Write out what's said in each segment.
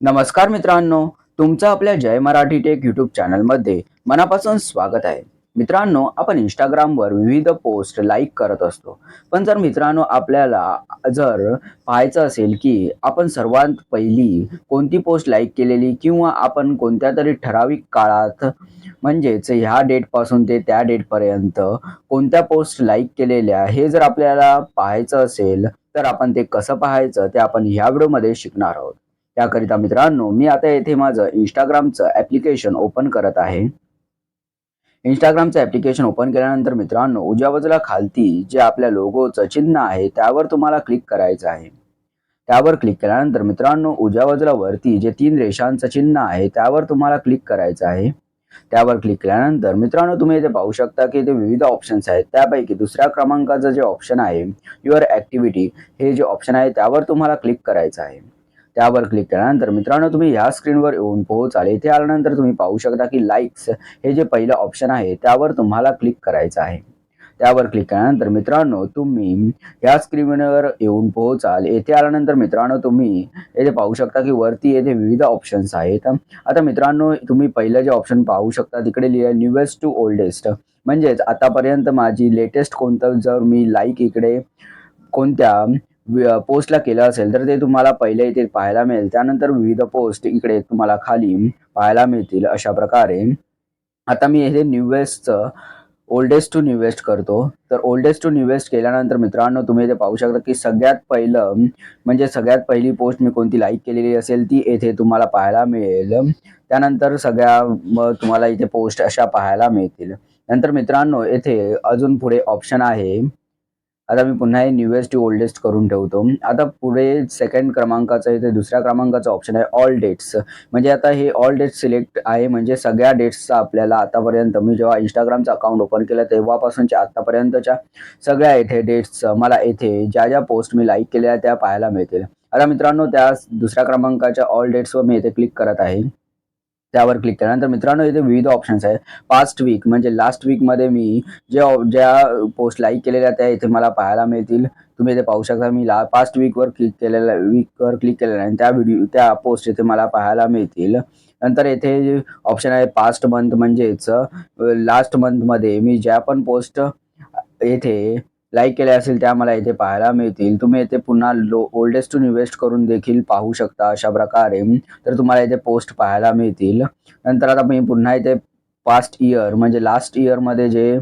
नमस्कार मित्रांनो तुमचं आपल्या जय मराठी टेक यूट्यूब चॅनलमध्ये मनापासून स्वागत आहे. मित्रांनो आपण इंस्टाग्रामवर विविध पोस्ट लाईक करत असतो. पण जर मित्रांनो आपल्याला जर पाहायचं असेल की आपण सर्वात पहिली कोणती पोस्ट लाईक केलेली किंवा आपण कोणत्या तरी ठराविक काळात म्हणजेच ह्या डेटपासून ते त्या डेटपर्यंत कोणत्या पोस्ट लाईक केलेल्या हे जर आपल्याला पाहायचं असेल तर आपण ते कसं पाहायचं ते आपण ह्या व्हिडिओमध्ये शिकणार आहोत. त्याकरिता मित्रांनो मी आता येथे माझं इंस्टाग्रामचं ॲप्लिकेशन ओपन करत आहे. इंस्टाग्रामचं ॲप्लिकेशन ओपन केल्यानंतर मित्रांनो उजव्या बाजूला खालती जे आपल्या लोगोचं चिन्ह आहे त्यावर तुम्हाला क्लिक करायचं आहे. त्यावर क्लिक केल्यानंतर मित्रांनो उजव्या बाजूला वरती जे तीन रेषांचं चिन्ह आहे त्यावर तुम्हाला क्लिक करायचं आहे. त्यावर क्लिक केल्यानंतर मित्रांनो तुम्ही इथे पाहू शकता की इथे विविध ऑप्शन्स आहेत. त्यापैकी दुसऱ्या क्रमांकाचं जे ऑप्शन आहे युअर ॲक्टिव्हिटी हे जे ऑप्शन आहे त्यावर तुम्हाला क्लिक करायचं आहे. त्यावर क्लिक केल्यानंतर मित्रांनो तुम्ही ह्या स्क्रीनवर येऊन पोहोचाल. इथे आल्यानंतर तुम्ही पाहू शकता की लाईक्स हे जे पहिलं ऑप्शन आहे त्यावर तुम्हाला क्लिक करायचं आहे. त्यावर क्लिक केल्यानंतर मित्रांनो तुम्ही या स्क्रीनवर येऊन पोहोचाल. येथे आल्यानंतर मित्रांनो तुम्ही येथे पाहू शकता की वरती येथे विविध ऑप्शन्स आहेत. आता मित्रांनो तुम्ही पहिलं जे ऑप्शन पाहू शकता तिकडे लिहिलं न्यूएस्ट टू ओल्डेस्ट म्हणजेच आतापर्यंत माझी लेटेस्ट कोणतं जर मी लाईक इकडे कोणत्या पोस्टला केलं असेल तर ते तुम्हाला पहिले इथे पाहायला मिळेल. त्यानंतर विविध पोस्ट इकडे तुम्हाला खाली पाहायला मिळतील अशा प्रकारे. आता मी हे न्यूवेस्टचं ओल्डेस्ट टू न्यूवेस्ट करतो. तर ओल्डेस्ट टू न्यूवेस्ट केल्यानंतर मित्रांनो तुम्ही इथे पाहू शकता की सगळ्यात पहिलं म्हणजे सगळ्यात पहिली पोस्ट मी कोणती लाईक केलेली असेल ती येथे तुम्हाला पाहायला मिळेल. त्यानंतर सगळ्या मग तुम्हाला इथे पोस्ट अशा पाहायला मिळतील. नंतर मित्रांनो येथे अजून पुढे ऑप्शन आहे. आता मी पुन्हा हे न्यूएस्ट टू ओल्डेस्ट करून ठेवतो. आता पुढे सेकंड क्रमांकाचं इथे दुसऱ्या क्रमांकाचं ऑप्शन आहे ऑल डेट्स म्हणजे आता हे ऑल डेट्स सिलेक्ट आहे म्हणजे सगळ्या डेट्सचा आपल्याला आतापर्यंत मी जेव्हा इंस्टाग्रामचं अकाउंट ओपन केलं तेव्हापासूनच्या आतापर्यंतच्या सगळ्या येथे डेट्स मला येथे ज्या ज्या पोस्ट मी लाईक केल्या त्या पाहायला मिळतील. आता मित्रांनो त्या दुसऱ्या क्रमांकाच्या ऑल डेट्सवर मी इथे क्लिक करत आहे. त्यावर क्लिक केल्यानंतर मित्रांनो इथे विविध ऑप्शन्स आहेत. पास्ट वीक म्हणजे लास्ट वीकमध्ये मी ज्या ज्या पोस्ट लाईक केलेल्या त्या इथे मला पाहायला मिळतील. तुम्ही इथे पाहू शकता मी ला पास्ट वीकवर क्लिक केलेल्या वीकवर क्लिक केलेलं आहे. आणि त्या व्हिडिओ त्या पोस्ट इथे मला पाहायला मिळतील. नंतर येथे ऑप्शन आहे पास्ट मंथ म्हणजेच लास्ट मंथमध्ये मी ज्या पण पोस्ट येथे लाईक केल्या असेल त्या मला इथे पाहायला मिळतील. तुम्ही इथे पुन्हा लो ओल्डेस्ट टू न्यूवेस्ट करून देखील पाहू शकता अशा प्रकारे. तर तुम्हाला इथे पोस्ट पाहायला मिळतील. नंतर आता मी पुन्हा इथे पास्ट इयर म्हणजे लास्ट इयरमध्ये जे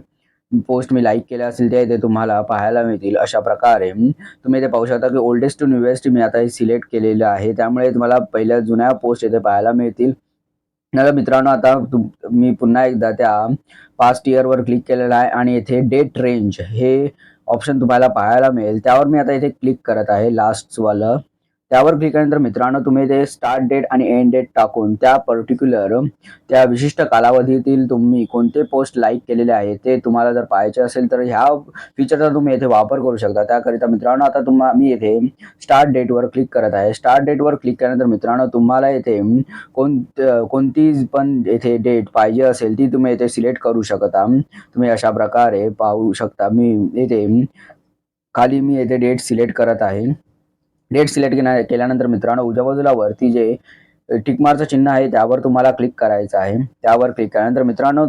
पोस्ट मी लाईक केल्या असेल ते इथे तुम्हाला पाहायला मिळतील अशा प्रकारे. तुम्ही इथे पाहू शकता की ओल्डेस्ट टू न्यूवेस्ट मी आता हे सिलेक्ट केलेलं आहे. त्यामुळे तुम्हाला पहिल्या जुन्या पोस्ट इथे पाहायला मिळतील. नंतर मित्रांनो आता मी पुन्हा एकदा त्या पास्ट इयरवर क्लिक केलेलं आहे आणि येथे डेट रेंज हे ऑप्शन तुम्हाला पाहायला मिळेल. त्यावर मी आता इथे क्लिक करत आहे लास्टवालं त्यावर क्लिक केल्यानंतर मित्रांनो तुम्ही ते स्टार्ट डेट आणि एंड डेट टाकून त्या पर्टिक्युलर त्या विशिष्ट कालावधीतील तुम्ही कोणते पोस्ट लाईक केलेले आहेत ते तुम्हाला जर पाहायचे असेल तर ह्या फीचरचा तुम्ही येथे वापर करू शकता. त्याकरिता मित्रांनो आता तुम्हा मी येथे स्टार्ट डेटवर क्लिक करत आहे. स्टार्ट डेटवर क्लिक केल्यानंतर मित्रांनो तुम्हाला येथे कोण कोणती पण येथे डेट पाहिजे असेल ती तुम्ही येथे सिलेक्ट करू शकता. तुम्ही अशा प्रकारे पाहू शकता. मी येथे खाली मी येथे डेट सिलेक्ट करत आहे. डेट सिलेक्ट केल्यानंतर मित्रांनो उजव्या बाजूला वरती जे टिकमारचं चिन्ह आहे त्यावर तुम्हाला क्लिक करायचं आहे. त्यावर क्लिक केल्यानंतर मित्रांनो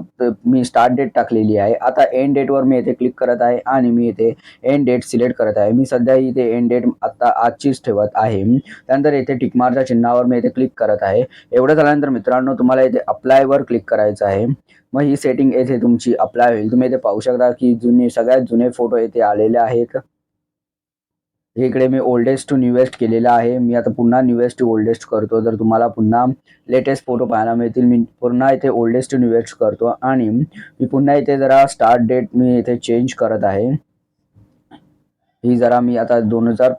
मी स्टार्ट डेट टाकलेली आहे. आता एंड डेटवर मी येथे क्लिक करत आहे आणि मी येथे एंड डेट सिलेक्ट करत आहे. मी सध्या इथे एंड डेट आता आजचीच ठेवत आहे. त्यानंतर येथे टिकमारच्या चिन्हावर मी येथे क्लिक करत आहे. एवढं झाल्यानंतर मित्रांनो तुम्हाला येथे अप्लायवर क्लिक करायचं आहे. मग ही सेटिंग येथे तुमची अप्लाय होईल. तुम्ही इथे पाहू शकता की जुने सगळ्यात जुने फोटो येथे आलेले आहेत. इकडे मी ओल्डेस्ट टू न्यूएस्ट केलेला आहे. मी आता पुन्हा न्यूएस्ट टू ओल्डेस्ट करतो. तर तुम्हाला पुन्हा लेटेस्ट फोटो पाहायला मिळतील मी पुन्हा इथे ओल्डेस्ट टू न्यूएस्ट करतो. आणि मी पुन्हा इथे जरा स्टार्ट डेट मी इथे चेंज करत आहे. ही जरा मी आता दोन हजार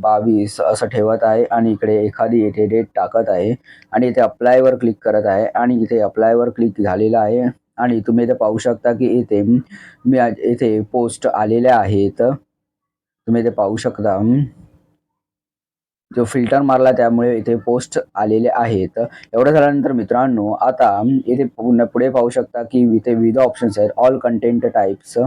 बावीस असं ठेवत आहे आणि इकडे एखादी इथे डेट टाकत आहे. आणि इथे अप्लायवर क्लिक करत आहे. आणि इथे अप्लायवर क्लिक झालेलं आहे. आणि तुम्ही इथे पाहू शकता की इथे मी इथे पोस्ट आलेल्या आहेत. तुम्ही इथे पाहू शकता. जो फिल्टर मारला त्यामुळे इथे पोस्ट आलेले आहेत. एवढं झाल्यानंतर मित्रांनो आता इथे पुन्हा पुढे पाहू शकता की इथे विविध ऑप्शन्स आहेत. ऑल कंटेंट टाईप्स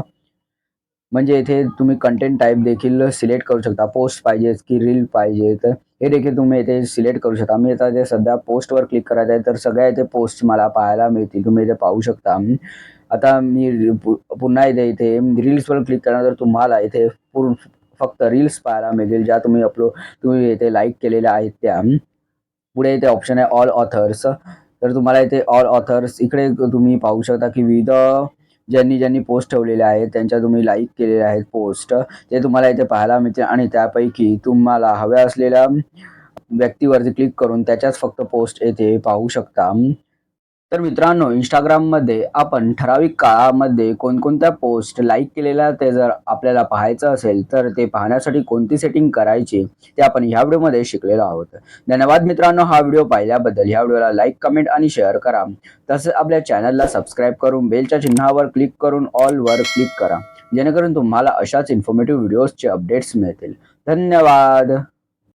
म्हणजे इथे तुम्ही कंटेंट टाईप देखील सिलेक्ट करू शकता. पोस्ट पाहिजेत की रील पाहिजेत. हे देखील तुम्ही इथे सिलेक्ट करू शकता. मी आता ते सध्या पोस्टवर क्लिक करायचं आहे तर सगळ्या इथे पोस्ट मला पाहायला मिळतील. तुम्ही इथे पाहू शकता. आता मी पुन्हा इथे इथे रील्सवर क्लिक करणार तर तुम्हाला इथे पूर्ण फक्त रील्स पाहायला मिळतील ज्या तुम्ही अपलोड तुम्ही येथे लाईक केलेल्या आहेत त्या. पुढे इथे ऑप्शन आहे ऑल ऑथर्स तर तुम्हाला इथे ऑल ऑथर्स इकडे तुम्ही पाहू शकता की विविध ज्यांनी ज्यांनी पोस्ट ठेवलेले आहेत त्यांच्या तुम्ही लाईक केलेले आहेत पोस्ट ते तुम्हाला इथे पाहायला मिळते आणि त्यापैकी तुम्हाला हव्या असलेल्या व्यक्तीवरती क्लिक करून त्याच्याच फक्त पोस्ट येथे पाहू शकता. तर मित्रांनो इंस्टाग्राममध्ये आपण ठराविक काळामध्ये कोणकोणत्या पोस्ट लाईक केलेल्या ते जर आपल्याला पाहायचं असेल तर ते पाहण्यासाठी कोणती सेटिंग करायची ते आपण ह्या व्हिडिओमध्ये शिकलेलो आहोत. धन्यवाद मित्रांनो हा व्हिडिओ पाहिल्याबद्दल. ह्या व्हिडिओला लाईक कमेंट आणि शेअर करा. तसेच आपल्या चॅनलला सबस्क्राईब करून बेलच्या चिन्हावर क्लिक करून ऑलवर क्लिक करा. जेणेकरून तुम्हाला अशाच इन्फॉर्मेटिव्ह व्हिडिओजचे अपडेट्स मिळतील. धन्यवाद!